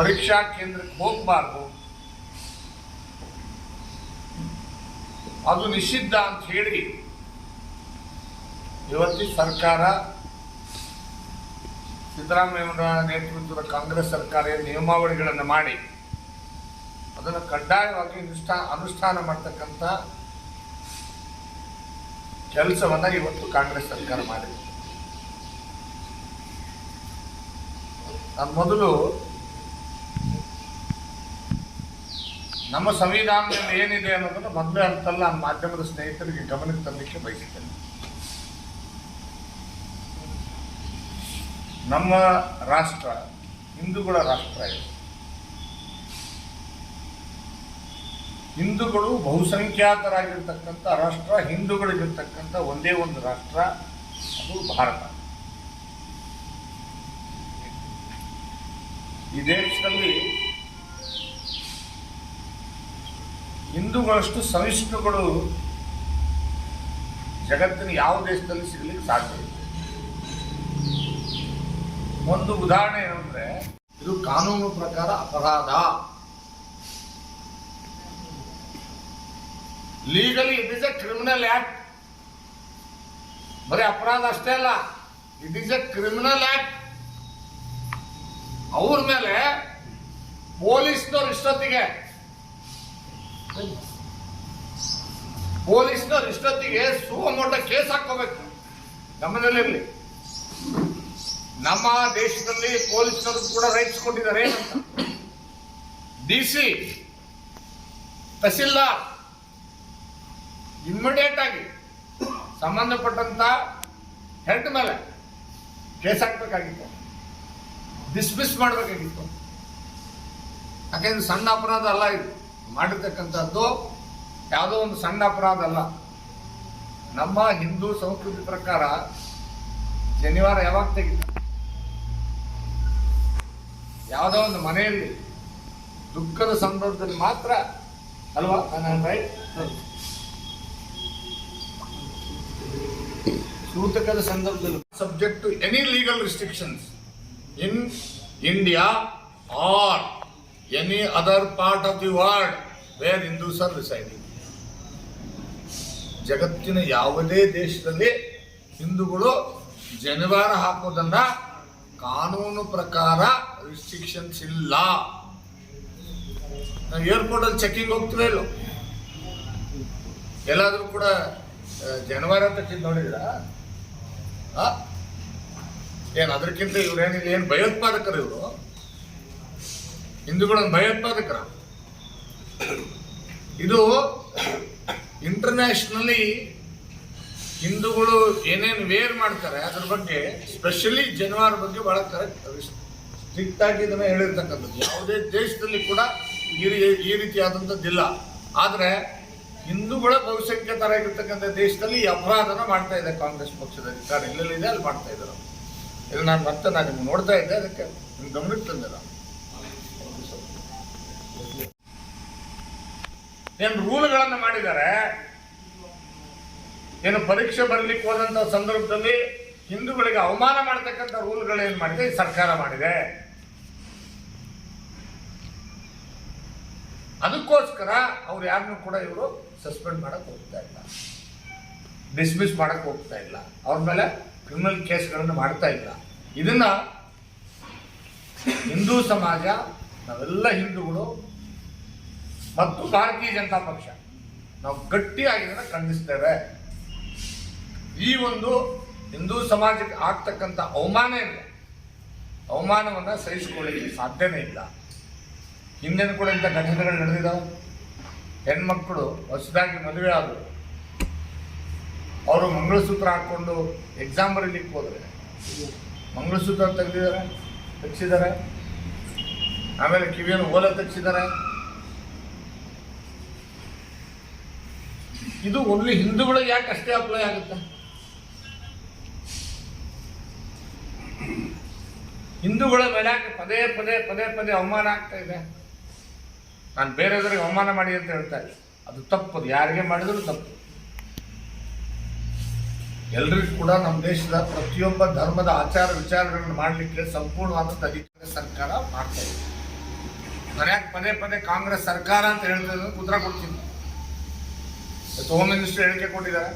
ಪರೀಕ್ಷಾ ಕೇಂದ್ರಕ್ಕೆ ಹೋಗಬಾರ್ದು. ಅದು ನಿಷಿದ್ಧ ಅಂತ ಹೇಳಿ ಇವತ್ತಿ ಸರ್ಕಾರ ಸಿದ್ದರಾಮಯ್ಯವರ ನೇತೃತ್ವದ ಕಾಂಗ್ರೆಸ್ ಸರ್ಕಾರ ನಿಯಮಾವಳಿಗಳನ್ನು ಮಾಡಿ, ಅದನ್ನು ಕಡ್ಡಾಯವಾಗಿ ನಿಷ್ಠಾ, ಅನುಷ್ಠಾನ ಮಾಡ್ತಕ್ಕಂಥ ಕೆಲಸವನ್ನು ಇವತ್ತು ಕಾಂಗ್ರೆಸ್ ಸರ್ಕಾರ ಮಾಡಿದೆ. ನಾನು ಮೊದಲು ನಮ್ಮ ಸಂವಿಧಾನದಲ್ಲಿ ಏನಿದೆ ಅನ್ನೋದನ್ನು ಮೊದಲೇ ಅಂತಲ್ಲ ನಮ್ಮ ಮಾಧ್ಯಮದ ಸ್ನೇಹಿತರಿಗೆ ಗಮನಕ್ಕೆ ತರಲಿಕ್ಕೆ ಬಯಸುತ್ತೇನೆ. ನಮ್ಮ ರಾಷ್ಟ್ರ, ಹಿಂದೂಗಳ ರಾಷ್ಟ್ರ ಇದೆ. ಹಿಂದೂಗಳು ಬಹುಸಂಖ್ಯಾತರಾಗಿರ್ತಕ್ಕಂಥ ರಾಷ್ಟ್ರ, ಹಿಂದೂಗಳಿಗಿರ್ತಕ್ಕಂಥ ಒಂದೇ ಒಂದು ರಾಷ್ಟ್ರ, ಅದು ಭಾರತ. ಈ ದೇಶದಲ್ಲಿ ಹಿಂದೂಗಳಷ್ಟು ಸಹಿಷ್ಣುಗಳು ಜಗತ್ತಿನ ಯಾವ ದೇಶದಲ್ಲಿ ಸಿಗಲಿಕ್ಕೆ ಸಾಧ್ಯ ಒಂದು ಉದಾಹರಣೆ ಏನಂದ್ರೆ, ಇದು ಕಾನೂನು ಪ್ರಕಾರ ಅಪರಾಧ. Legally it is a criminal act ಬರೀ ಅಪರಾಧ ಅಷ್ಟೇ ಅಲ್ಲ it is a criminal act ಅವ್ರ ಮೇಲೆ ಪೊಲೀಸ್ನವ್ರು ಇಷ್ಟೊತ್ತಿಗೆ. ಪೊಲೀಸ್ನವ್ರು ಇಷ್ಟೊತ್ತಿಗೆ ಸುಮೋಟ ಕೇಸ್ ಹಾಕೋಬೇಕು ಗಮನದಲ್ಲಿರಲಿ ನಮ್ಮ ದೇಶದಲ್ಲಿ ಪೊಲೀಸ್ನವ್ರು ಕೂಡ ರೈಟ್ಸ್ ಕೊಟ್ಟಿದ್ದಾರೆ ಡಿ ಸಿ ತಹಸೀಲ್ದಾರ್ ಇಮ್ಮಿಡಿಯೇಟ್ ಆಗಿ ಸಂಬಂಧಪಟ್ಟಂತ ಹೆಡ್ ಮೇಲೆ ಕೇಸ್ ಹಾಕ್ಬೇಕಾಗಿತ್ತು. ಡಿಸ್ಮಿಸ್ ಮಾಡಬೇಕಾಗಿತ್ತು. ಯಾಕೆಂದ್ರೆ ಸಣ್ಣ ಅಪರಾಧ ಅಲ್ಲ ಇದು. ಮಾಡಿರ್ತಕ್ಕಂಥದ್ದು ಯಾವುದೋ ಒಂದು ಸಣ್ಣ ಅಪರಾಧ ಅಲ್ಲ. ನಮ್ಮ ಹಿಂದೂ ಸಂಸ್ಕೃತಿ ಪ್ರಕಾರ ಶನಿವಾರ ಯಾವಾಗ ತೆಗಿತ ಯಾವುದೋ ಒಂದು ಮನೆಯಲ್ಲಿ ದುಃಖದ ಸಂದರ್ಭದಲ್ಲಿ ಮಾತ್ರ ಅಲ್ವಾ? ನಾನು ರೈಟ್ ಸೂತಕದ ಸಂದರ್ಭದಲ್ಲಿ subject to any legal restrictions in India or any other part of the world where Hindus are residing ಜಗತ್ತಿನ ಯಾವುದೇ ದೇಶದಲ್ಲಿ ಹಿಂದೂಗಳು ಜನಿವಾರ ಹಾಕೋದನ್ನ ಕಾನೂನು ಪ್ರಕಾರ ರಿಸ್ಟ್ರಿಕ್ಷನ್ಸ್ ಇಲ್ಲ. ನಾವು ಏರ್ಪೋರ್ಟ್ ಅಲ್ಲಿ ಚೆಕಿಂಗ್ ಹೋಗ್ತೀವಿ ಇಲ್ಲೋ ಎಲ್ಲಾದರೂ ಕೂಡ ಆ, ಅಂತ ನೋಡಿದ್ರ ಏನ್ ಅದಕ್ಕಿಂತ ಇವ್ರೇನಿಲ್ಲ ಏನ್ ಭಯೋತ್ಪಾದಕರು ಇವರು? ಹಿಂದೂಗಳ ಭಯೋತ್ಪಾದಕರ? ಇದು ಇಂಟರ್ನ್ಯಾಷನಲಿ ಹಿಂದೂಗಳು ಏನೇನು ವೇರ್ ಮಾಡ್ತಾರೆ, ಅದ್ರ ಬಗ್ಗೆ ಸ್ಪೆಷಲಿ ಜನವಾರ ಬಗ್ಗೆ ಬಹಳ ಕರೆಕ್ಟ್ ಸ್ಟ್ರಿಕ್ಟ್ ಆಗಿ ಇದನ್ನ ಹೇಳಿರ್ತಕ್ಕಂಥದ್ದು. ಯಾವುದೇ ದೇಶದಲ್ಲಿ ಕೂಡ ಈ ಈ ರೀತಿಯಾದಂಥದ್ದಿಲ್ಲ ಆದ್ರೆ ಹಿಂದೂಗಳ ಬಹುಸಂಖ್ಯಾತರಾಗಿರ್ತಕ್ಕಂಥ ದೇಶದಲ್ಲಿ ಅಪರಾಧನ ಮಾಡ್ತಾ ಇದೆ ಕಾಂಗ್ರೆಸ್ ಪಕ್ಷದ ಅಧಿಕಾರ. ಎಲ್ಲೆಲ್ಲಿದೆ ಅಲ್ಲಿ ಮಾಡ್ತಾ ಇದ್ದಾರೆ. ಇದು ನಾನು ಮತ್ತೆ ನಾನು ನಿಮ್ಗೆ ನೋಡ್ತಾ ಇದ್ದೆ, ಅದಕ್ಕೆ ನಿಮ್ಮ ಗಮನಕ್ಕೆ ತಂದೆ ನಾನು ಏನು ರೂಲ್ಗಳನ್ನು ಮಾಡಿದ್ದಾರೆ? ಏನು ಪರೀಕ್ಷೆ ಬರಲಿಕ್ಕೆ ಹೋದಂತ ಸಂದರ್ಭದಲ್ಲಿ ಹಿಂದೂಗಳಿಗೆ ಅವಮಾನ ಮಾಡ್ತಕ್ಕಂಥ ರೂಲ್ಗಳೇನು ಮಾಡಿದೆ? ಸರ್ಕಾರ ಮಾಡಿದೆ. ಅದಕ್ಕೋಸ್ಕರ ಅವ್ರು ಯಾರನ್ನು ಕೂಡ ಇವರು ಸಸ್ಪೆಂಡ್ ಮಾಡಕ್ ಹೋಗ್ತಾ ಇಲ್ಲ. ಡಿಸ್ಮಿಸ್ ಮಾಡಕ್ ಹೋಗ್ತಾ ಇಲ್ಲ. ಅವ್ರ ಮೇಲೆ ಕ್ರಿಮಿನಲ್ ಕೇಸ್ಗಳನ್ನು ಮಾಡ್ತಾ ಇಲ್ಲ. ಇದನ್ನ ಹಿಂದೂ ಸಮಾಜ, ನಾವೆಲ್ಲ ಹಿಂದೂಗಳು ಮತ್ತು ಭಾರತೀಯ ಜನತಾ ಪಕ್ಷ, ನಾವು ಗಟ್ಟಿಯಾಗಿ ಇದನ್ನು ಖಂಡಿಸ್ತೇವೆ. ಈ ಒಂದು ಹಿಂದೂ ಸಮಾಜಕ್ಕೆ ಆಗ್ತಕ್ಕಂಥ ಅವಮಾನ ಇಲ್ಲ. ಅವಮಾನವನ್ನ ಸಹಿಸಿಕೊಳ್ಳಲಿಕ್ಕೆ ಸಾಧ್ಯನೇ ಇಲ್ಲ. ಹಿಂದಿನ ಕೂಡ ಇಂಥ ಘಟನೆಗಳು ನಡೆದಿದ್ದಾವೆ ಹೆಣ್ಮಕ್ಳು ಹೊಸದಾಗಿ ಮದುವೆ ಆದರು. ಅವರು ಮಂಗಳಸೂತ್ರ ಹಾಕೊಂಡು ಎಕ್ಸಾಮ್ ಬರೀಲಿಕ್ಕೆ ಹೋದ್ರೆ ಮಂಗಳಸೂತ್ರ ತೆಗೆದಿದ್ದಾರೆ, ತೆಗ್ಸಿದ್ದಾರೆ. ಆಮೇಲೆ ಕಿವಿಯನ್ನು ಓಲೆ ತೆಗ್ಸಿದ್ದಾರೆ. ಇದು ಓನ್ಲಿ ಹಿಂದೂಗಳಿಗೆ ಯಾಕೆ ಅಷ್ಟೇ ಅಪ್ಲೈ ಆಗುತ್ತೆ? ಹಿಂದೂಗಳ ಮೇಲೆ ಯಾಕೆ ಪದೇ ಪದೇ ಪದೇ ಪದೇ ಅವಮಾನ ಆಗ್ತಾ ಇದೆ? ನಾನು ಬೇರೆಯವರಿಗೆ ಅವಮಾನ ಮಾಡಿ ಅಂತ ಹೇಳ್ತಾ ಅದು ತಪ್ಪು. ಅದು ಯಾರಿಗೆ ಮಾಡಿದ್ರು ತಪ್ಪು. ಎಲ್ರಿಗೂ ಕೂಡ ನಮ್ಮ ದೇಶದ ಪ್ರತಿಯೊಬ್ಬ ಧರ್ಮದ ಆಚಾರ ವಿಚಾರಗಳನ್ನು ಮಾಡಲಿಕ್ಕೆ ಸಂಪೂರ್ಣವಾದಂಥ ಅಧಿಕಾರ ಸರ್ಕಾರ ಮಾಡ್ತಾ ಇದೆ. ಮನೆಯಾಗ ಪದೇ ಪದೇ ಕಾಂಗ್ರೆಸ್ ಸರ್ಕಾರ ಅಂತ ಹೇಳ್ತಿದ್ರು ಉತ್ತರ ಕೊಡ್ತೀನಿ. ಹೋಮ್ ಮಿನಿಸ್ಟರ್ ಹೇಳಿಕೆ ಕೊಟ್ಟಿದ್ದಾರೆ.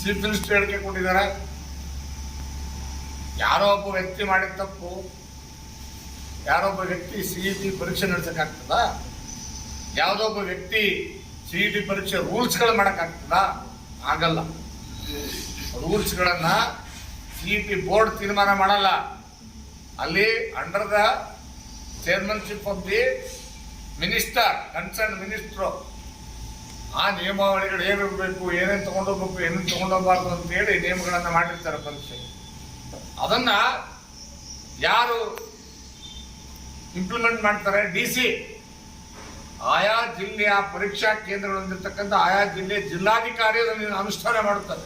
ಚೀಫ್ ಮಿನಿಸ್ಟರ್ ಹೇಳಿಕೆ ಕೊಟ್ಟಿದ್ದಾರೆ. ಯಾರೋ ಒಬ್ಬ ವ್ಯಕ್ತಿ ಮಾಡಿದ ತಪ್ಪು, ಯಾರೋ ಒಬ್ಬ ವ್ಯಕ್ತಿ ಸಿ ಇ ಟಿ ಪರೀಕ್ಷೆ ನಡೆಸೋಕ್ಕಾಗ್ತದ, ಯಾವುದೋ ಒಬ್ಬ ವ್ಯಕ್ತಿ ಸಿ ಇ ಟಿ ಪರೀಕ್ಷೆ ರೂಲ್ಸ್ಗಳು ಮಾಡೋಕ್ಕಾಗ್ತದ, ಆಗಲ್ಲ. ರೂಲ್ಸ್ಗಳನ್ನ ಸಿ ಟಿ ಬೋರ್ಡ್ ತೀರ್ಮಾನ ಮಾಡಲ್ಲ. ಅಲ್ಲಿ under the chairmanship of the minister concern minister. ಆ ನಿಯಮಾವಳಿಗಳು ಏನಿರಬೇಕು, ಏನೇನು ತಗೊಂಡೋಗ್ಬೇಕು, ಏನೇನು ತಗೊಂಡೋಗ್ಬಾರ್ದು ಅಂತ ಹೇಳಿ ನಿಯಮಗಳನ್ನು ಮಾಡಿರ್ತಾರೆ ಪರೀಕ್ಷೆ ಅದನ್ನ ಯಾರು ಇಂಪ್ಲಿಮೆಂಟ್ ಮಾಡ್ತಾರೆ? D C. ಆಯಾ ಜಿಲ್ಲೆಯ ಪರೀಕ್ಷಾ ಕೇಂದ್ರಗಳಲ್ಲಿರ್ತಕ್ಕಂಥ ಆಯಾ ಜಿಲ್ಲೆ ಜಿಲ್ಲಾಧಿಕಾರಿ ಅದನ್ನು ಅನುಷ್ಠಾನ ಮಾಡುತ್ತಾರೆ.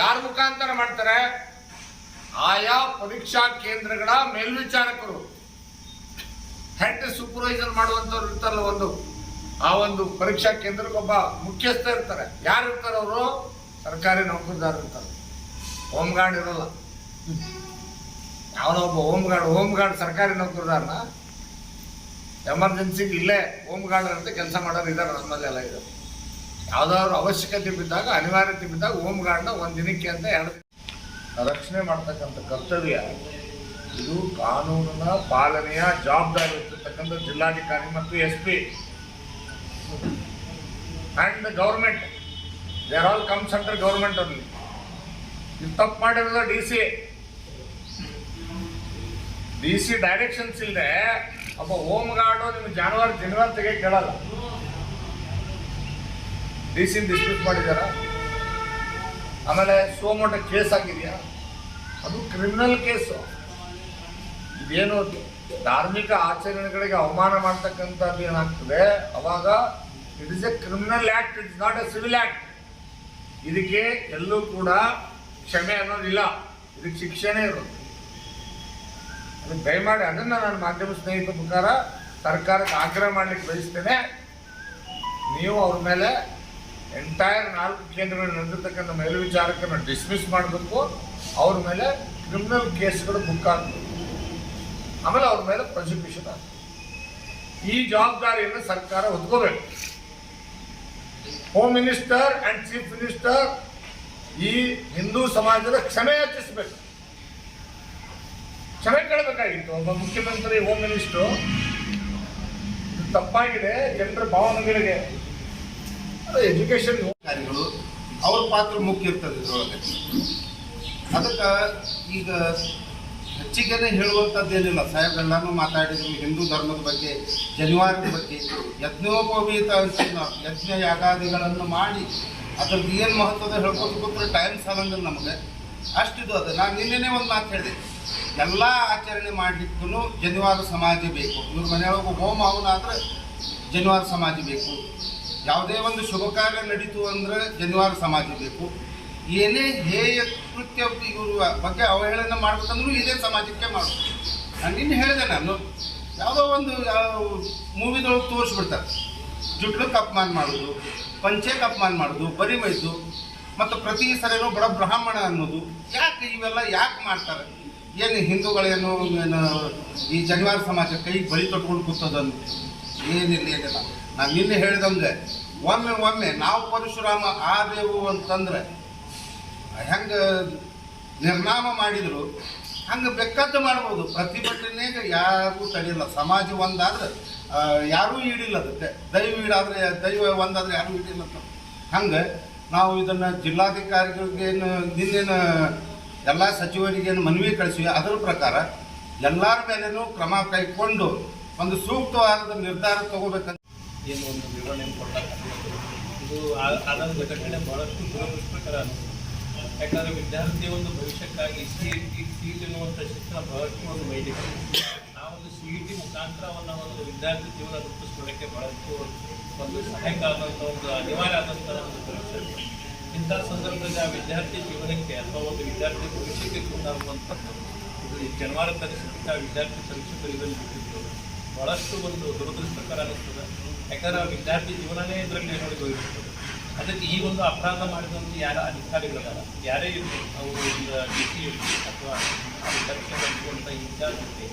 ಯಾರ ಮುಖಾಂತರ ಮಾಡ್ತಾರೆ? ಆಯಾ ಪರೀಕ್ಷಾ ಕೇಂದ್ರಗಳ ಮೇಲ್ವಿಚಾರಕರು. ಹೆಡ್ ಸೂಪರ್ವೈಸರ್ ಮಾಡುವಂಥವ್ರು ಇರ್ತಾರಲ್ಲ ಒಂದು. ಆ ಒಂದು ಪರೀಕ್ಷಾ ಕೇಂದ್ರಕ್ಕೊಬ್ಬ ಮುಖ್ಯಸ್ಥ ಇರ್ತಾರೆ. ಯಾರು ಇರ್ತಾರೆ ಅವರು? ಸರ್ಕಾರಿ ನೌಕರದಾರ ಇರ್ತಾರೆ. ಹೋಮ್ ಗಾರ್ಡ್ ಇರಲ್ಲ ಒಬ್ಬ ಹೋಮ್ ಗಾರ್ಡ್ ಹೋಮ್ ಗಾರ್ಡ್ ಸರ್ಕಾರಿ ನೌಕರದಾರನ ಎಮರ್ಜೆನ್ಸಿಗೆ ಇಲ್ಲೇ ಹೋಮ್ ಗಾರ್ಡ್ ಅಂತ ಕೆಲಸ ಮಾಡೋರು ಇದ್ದಾರೆ ನಮ್ಮಲ್ಲೆಲ್ಲ ಇದ್ದಾರೆ ಯಾವ್ದಾದ್ರು ಅವಶ್ಯಕತೆ ಬಿದ್ದಾಗ, ಅನಿವಾರ್ಯತೆ ಬಿದ್ದಾಗ ಹೋಮ್ ಗಾರ್ಡ್ನ ಒಂದು ದಿನಕ್ಕೆ ಅಂತ ಎರಡು ರಕ್ಷಣೆ ಮಾಡ್ತಕ್ಕಂಥ ಕರ್ತವ್ಯ. ಇದು ಕಾನೂನಿನ ಪಾಲನೆಯ ಜವಾಬ್ದಾರಿ ಇರ್ತಕ್ಕಂಥ ಜಿಲ್ಲಾಧಿಕಾರಿ ಮತ್ತು S P. Government they are all comes under government ಅಲ್ಲಿ ಇದು ತಪ್ಪು ಮಾಡಿರೋದು D C D C directions ಇಲ್ಲದೆ ಒಬ್ಬ ಹೋಮ್ ಗಾರ್ಡು ನಿಮ್ಗೆ ಜಾನುವಾರು ತೆಗೆ ಕೇಳಲ್ಲ. ಡಿ ಸಿ ಡಿಸ್ಪ್ಯೂಟ್ ಮಾಡಿದಾರ ಆಮೇಲೆ ಸೋಮೋಟ ಕೇಸ್ ಆಗಿದೆಯಾ ಅದು ಕ್ರಿಮಿನಲ್ ಕೇಸು ಇದೇನು ಧಾರ್ಮಿಕ ಆಚರಣೆಗಳಿಗೆ ಅವಮಾನ ಮಾಡ್ತಕ್ಕಂಥದ್ದು ಏನಾಗ್ತದೆ? ಅವಾಗ it is a criminal act it's not a civil act ಇದಕ್ಕೆ ಎಲ್ಲೂ ಕೂಡ ಕ್ಷಮೆ ಅನ್ನೋದಿಲ್ಲ. ಇದಕ್ಕೆ ಶಿಕ್ಷೆನೇ ಇರೋದು ಅದಕ್ಕೆ ದಯಮಾಡಿ ಅದನ್ನು ನಾನು ಮಾಧ್ಯಮ ಸ್ನೇಹಿತರ ಮುಖಾರ ಸರ್ಕಾರಕ್ಕೆ ಆಗ್ರಹ ಮಾಡ್ಲಿಕ್ಕೆ ಬಯಸ್ತೇನೆ. ನೀವು ಅವ್ರ ಮೇಲೆ ಎಂಟೈರ್ ನಾಲ್ಕು ಕೇಂದ್ರಗಳು ನಡೆದಿರ್ತಕ್ಕಂಥ ಮೇಲ್ವಿಚಾರಕರನ್ನು ಡಿಸ್ಮಿಸ್ ಮಾಡಬೇಕು. ಅವ್ರ ಮೇಲೆ ಕ್ರಿಮಿನಲ್ ಕೇಸ್ಗಳು ಬುಕ್ ಆಗಬೇಕು. ಆಮೇಲೆ ಅವ್ರ ಮೇಲೆ ಪ್ರಾಸಿಕ್ಯೂಷನ್ ಆಗಬೇಕು. ಈ ಜವಾಬ್ದಾರಿಯನ್ನು ಸರ್ಕಾರ ಹೊತ್ಕೋಬೇಕು. Home minister and chief minister ಈ ಹಿಂದೂ ಸಮಾಜದ ಕ್ಷಮೆ ಯಾಚಿಸಬೇಕು. ಕ್ಷಮೆ ಕೇಳಬೇಕಾಗಿತ್ತು. ಒಬ್ಬ ಮುಖ್ಯಮಂತ್ರಿ ಹೋಮ್ ಮಿನಿಸ್ಟರ್ ತಪ್ಪಾಗಿದೆ. ಜನರ ಭಾವನೆಗಳಿಗೆ. ಎಜುಕೇಶನ್ ಅಧಿಕಾರಿಗಳು, ಅವ್ರ ಪಾತ್ರ ಮುಖ್ಯ ಇರ್ತದೆ ಇದ್ರೊಳಗೆ. ಅದಕ್ಕೆ ಈಗ ಹೆಚ್ಚಿಗೆನೆ ಸಾಹೇಬ್ ಸಾಹೇಬ್ರೆಲ್ಲಾನು ಮಾತಾಡಿದ್ರು ಹಿಂದೂ ಧರ್ಮದ ಬಗ್ಗೆ, ಜನಿವಾರದ ಬಗ್ಗೆ. ಯಜ್ಞೋಪವೀತ ಅನ್ಸಿಲ್ಲ ಯಜ್ಞ ಯಾಗಾದಿಗಳನ್ನು ಮಾಡಿ, ಅದ್ರದ್ದು ಏನು ಮಹತ್ವದ ಹೇಳ್ಕೊತ ಕೂತ್ರೆ ಟೈಮ್ ಸಾಲಂಗಿಲ್ಲ ನಮಗೆ. ಅಷ್ಟಿದು ಅದು. ನಾನು ನಿನ್ನೆ ಒಂದು ಮಾತು ಹೇಳಿದೆ. ಎಲ್ಲ ಆಚರಣೆ ಮಾಡಲಿಕ್ಕೂ ಜನಿವಾರ ಸಮಾಜ ಬೇಕು. ಇವ್ರ ಮನೆಯೊಳಗೆ ಹೋಮ ಹವನ ಆದರೆ ಜನಿವಾರ ಸಮಾಜ ಬೇಕು. ಯಾವುದೇ ಒಂದು ಶುಭ ಕಾರ್ಯ ನಡೀತು ಅಂದ್ರೆ ಜನಿವಾರ ಸಮಾಜ ಬೇಕು. ಏನೇ ಹೇಯ ಕೃತ್ಯ ಇವ್ರ ಬಗ್ಗೆ ಅವಹೇಳನ ಮಾಡ್ಬೇಕಂದ್ರೂ ಇದೇ ಸಮಾಜಕ್ಕೆ ಮಾಡಬೇಕು. ನಾನು ನಿನ್ನೆ ಹೇಳಿದೆ ನಾನು, ಯಾವುದೋ ಒಂದು ಮೂವಿದೊಳಗೆ ತೋರಿಸ್ಬಿಡ್ತಾರೆ. ಜುಟ್ಲಕ್ಕೆ ಅಪಮಾನ ಮಾಡೋದು ಪಂಚೆಗೆ ಅಪಮಾನ ಮಾಡೋದು ಬರಿಮೈದು ಮತ್ತು ಪ್ರತಿ ಸಲೂ ಬಡ ಬ್ರಾಹ್ಮಣ ಅನ್ನೋದು. ಯಾಕೆ ಇವೆಲ್ಲ ಯಾಕೆ ಮಾಡ್ತಾರೆ? ಏನು ಹಿಂದೂಗಳೇನು ಈ ಜನಿವಾರ ಸಮಾಜ ಕೈ ಬಳಿ ತೊಟ್ಕೊಂಡು ಕೂತದನ್ನು? ಏನಿಲ್ಲ ಏನಿಲ್ಲ. ನಾನು ನಿನ್ನೆ ಹೇಳಿದಂಗೆ, ಒಮ್ಮೆ ಒಮ್ಮೆ ನಾವು ಪರಶುರಾಮ ಆದೆವು ಅಂತಂದ್ರೆ, ಹೆಂಗೆ ನಿರ್ನಾಮ ಮಾಡಿದರು, ಹಂಗೆ ಬೆಕ್ಕದ್ದು ಮಾಡ್ಬೋದು. ಪ್ರತಿಭಟನೆಗೆ ಯಾರಿಗೂ ತಡೆಯಲ್ಲ. ಸಮಾಜ ಒಂದಾದ್ರೆ ಯಾರೂ ಈಡಿಲ್ಲ ಅದಕ್ಕೆ. ದೈವ ಈಡಾದ್ರೆ, ದೈವ ಒಂದಾದ್ರೆ ಯಾರೂ ಈಡಿಲ್ಲ ಅಂತ. ಹಂಗೆ ನಾವು ಇದನ್ನು ಜಿಲ್ಲಾಧಿಕಾರಿಗಳಿಗೇನು ನಿನ್ನೇನು ಎಲ್ಲ ಸಚಿವರಿಗೇನು ಮನವಿ ಕಳಿಸಿವಿ. ಅದರ ಪ್ರಕಾರ ಎಲ್ಲರ ಮೇಲೇನೂ ಕ್ರಮ ಕೈಗೊಂಡು ಒಂದು ಸೂಕ್ತವಾದ ನಿರ್ಧಾರ ತಗೋಬೇಕಂತ ಏನು ಒಂದು ವಿವರಣೆ ಇದು ಆದ ಘಟನೆ ಬಹಳಷ್ಟು ದುರದೃಷ್ಟಕರ ಯಾಕಂದರೆ ವಿದ್ಯಾರ್ಥಿಯ ಒಂದು ಭವಿಷ್ಯಕ್ಕಾಗಿ ಸಿ ಇ ಟಿ ಸಿ ಅನ್ನುವಂಥ ಶಿಕ್ಷಣ ಬಹಳಷ್ಟು ಒಂದು ವೈದ್ಯಕೀಯ ಆ ಒಂದು ಸಿ ಇ ಟಿ ಮುಖಾಂತರವನ್ನು ಒಂದು ವಿದ್ಯಾರ್ಥಿ ಜೀವನ ರೂಪಿಸ್ಕೊಳ್ಳೋಕ್ಕೆ ಬಹಳಷ್ಟು ಒಂದು ಸಹಾಯಕ ಆದಂಥ ಒಂದು ಅನಿವಾರ್ಯ ಆದಂಥ ಒಂದು ಪರೀಕ್ಷೆ ಇಂಥ ಸಂದರ್ಭದಲ್ಲಿ ಆ ವಿದ್ಯಾರ್ಥಿ ಜೀವನಕ್ಕೆ ಅಥವಾ ಒಂದು ವಿದ್ಯಾರ್ಥಿ ಭವಿಷ್ಯಕ್ಕೆ ಕುಂದಾಗುವಂಥದ್ದು ಇದು ಈ ಜನವಾರ ಆ ವಿದ್ಯಾರ್ಥಿ ಪರೀಕ್ಷಕರು ಇದನ್ನು ಬಿಟ್ಟಿದ್ದು ಬಹಳಷ್ಟು ಒಂದು ದುರದೃಷ್ಟಕರ ಅನ್ನಿಸ್ತದೆ ಯಾಕಂದ್ರೆ ಆ ವಿದ್ಯಾರ್ಥಿ ಜೀವನನೇ ಇದರಲ್ಲಿ ನೋಡಿ ಅದಕ್ಕೆ ಈ ಒಂದು ಅಪರಾಧ ಮಾಡಿದಂಥ ಯಾರ ಅಧಿಕಾರಿಗಳಲ್ಲ ಯಾರೇ ಇರಲಿ, ಅವರು ಒಂದು ಡಿ ಸಿ ಅಥವಾ ಪರೀಕ್ಷೆ ನಡೆಸುವಂಥ ಇನ್ಚಾರ್ಜ್ ಇರಲಿ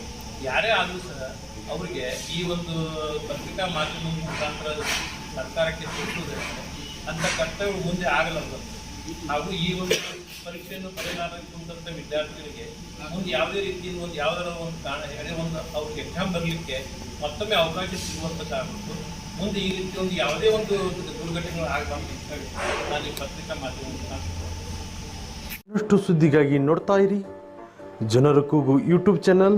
ಯಾರೇ ಆದರೂ ಸಹ ಅವರಿಗೆ ಈ ಒಂದು ಪತ್ರಿಕಾ ಮಾಧ್ಯಮದ ಮುಖಾಂತರ ಸರ್ಕಾರಕ್ಕೆ ತಿಳಿಸುವುದರಿಂದ ಅಂತ ಕರ್ತವ್ಯ ಮುಂದೆ ಆಗಲ್ಲ ಹಾಗೂ ಈ ಒಂದು ಪರೀಕ್ಷೆಯನ್ನು ಪರಿಣಾಮ ವಿದ್ಯಾರ್ಥಿಗಳಿಗೆ ಮುಂದೆ ಯಾವುದೇ ರೀತಿಯ ಒಂದು ಯಾವ್ದಾರ ಒಂದು ಕಾರಣ ಹೇಳಿ ಒಂದು ಅವ್ರಿಗೆ ಎಕ್ಸಾಮ್ ಬರಲಿಕ್ಕೆ ಮತ್ತೊಮ್ಮೆ ಅವಕಾಶ ಸಿಗುವಂಥದ್ದಾಗಬೇಕು ಮುಂದೆ ಈ ರೀತಿ ಒಂದು ಯಾವುದೇ ಒಂದು ದುರ್ಘಟನೆಗಳು ಆಗಬಾರ್ದು ಅಂತ ಹೇಳಿ ನಾನು ಈ ಪತ್ರಿಕಾ ಮಾಧ್ಯಮ ಇನ್ನಷ್ಟು ಸುದ್ದಿಗಾಗಿ ನೋಡ್ತಾ ಇರಿ. ಜನರ ಕೂಗು ಯೂಟ್ಯೂಬ್ ಚಾನಲ್